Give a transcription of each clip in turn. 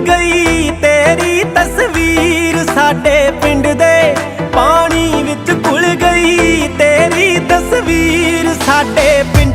ਗਈ ਤੇਰੀ ਤਸਵੀਰ ਸਾਡੇ ਪਿੰਡ ਦੇ ਪਾਣੀ ਵਿੱਚ ਘੁਲ ਗਈ ਤੇਰੀ ਤਸਵੀਰ ਸਾਡੇ ਪਿੰਡ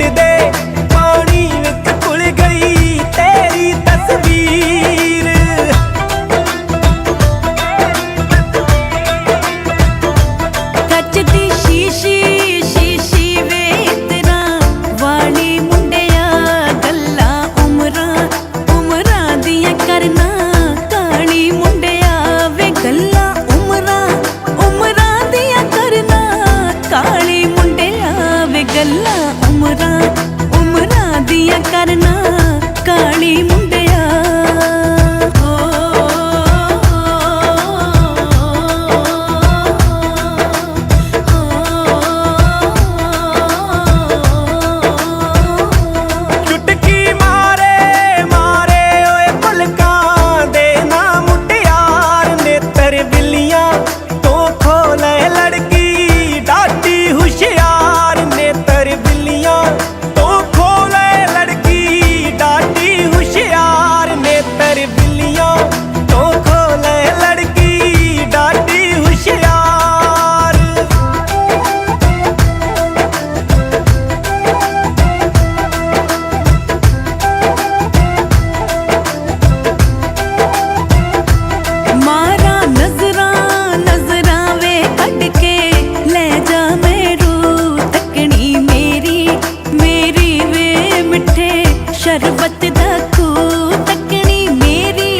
शरबत दा खूह तकनी मेरी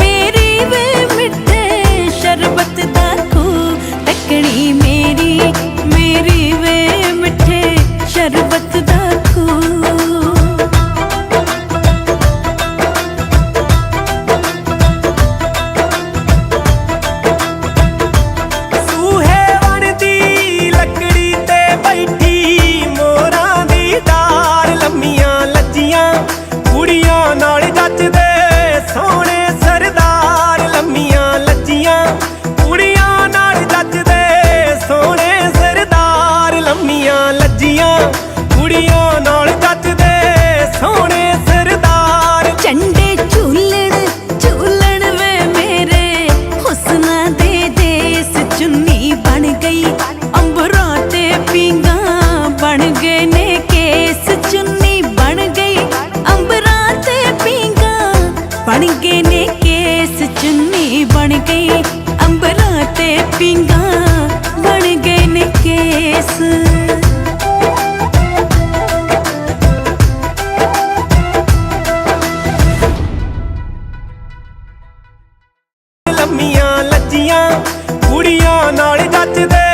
मेरी वे मिठे शरबत दा खूह तकनी मेरी। गई। अम्बराते पींगा बन गए ने केस चुन्नी बन गई। अम्बराते पींगा बन गए ने केस चुन्नी बन गई। अम्बराते पींगा बन गए ने केस। लम्मिया, लज्जिया कुड़िया नाले touch the